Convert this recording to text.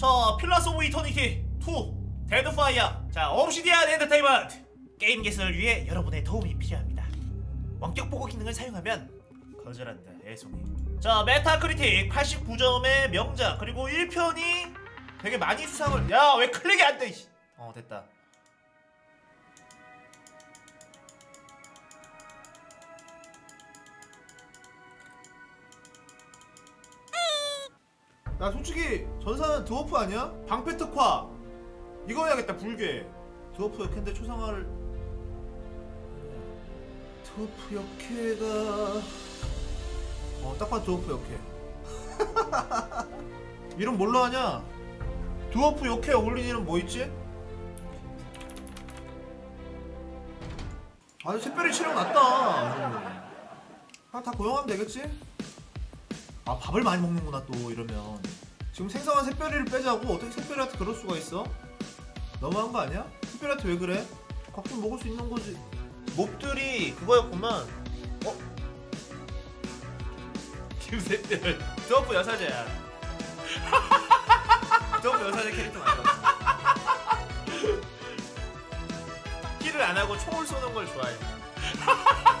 자 필라스 오브 이터니티 2 데드파이어 자 옵시디안 엔터테인먼트. 게임 개선을 위해 여러분의 도움이 필요합니다. 원격 보고 기능을 사용하면 거절한다 애송이. 자 메타크리틱 89점의 명작 그리고 1편이 되게 많이 수상을 야 왜 클릭이 안돼. 어 됐다 나 솔직히 전사는 드워프 아니야? 방패 특화 이거 해야겠다 불괴. 드워프 역해인데 초상화를. 드워프 역해가. 어딱 봐도 드워프 역해. 이름 뭘로 하냐? 드워프 역해 어울리는 이름 뭐 있지? 아주 특별히 촬영 났다. 하나 다 고용하면 되겠지? 아 밥을 많이 먹는구나 또 이러면 지금 생성한 샛별이를 빼자고 어떻게 샛별이한테 그럴 수가 있어? 너무한 거 아니야? 샛별이한테 왜 그래? 가끔 먹을 수 있는 거지 몹들이 그거였구만 어? 김샛별 드워프 여사제야 드워프 여사제 캐릭터 맞아 킬을 안 하고 총을 쏘는 걸 좋아해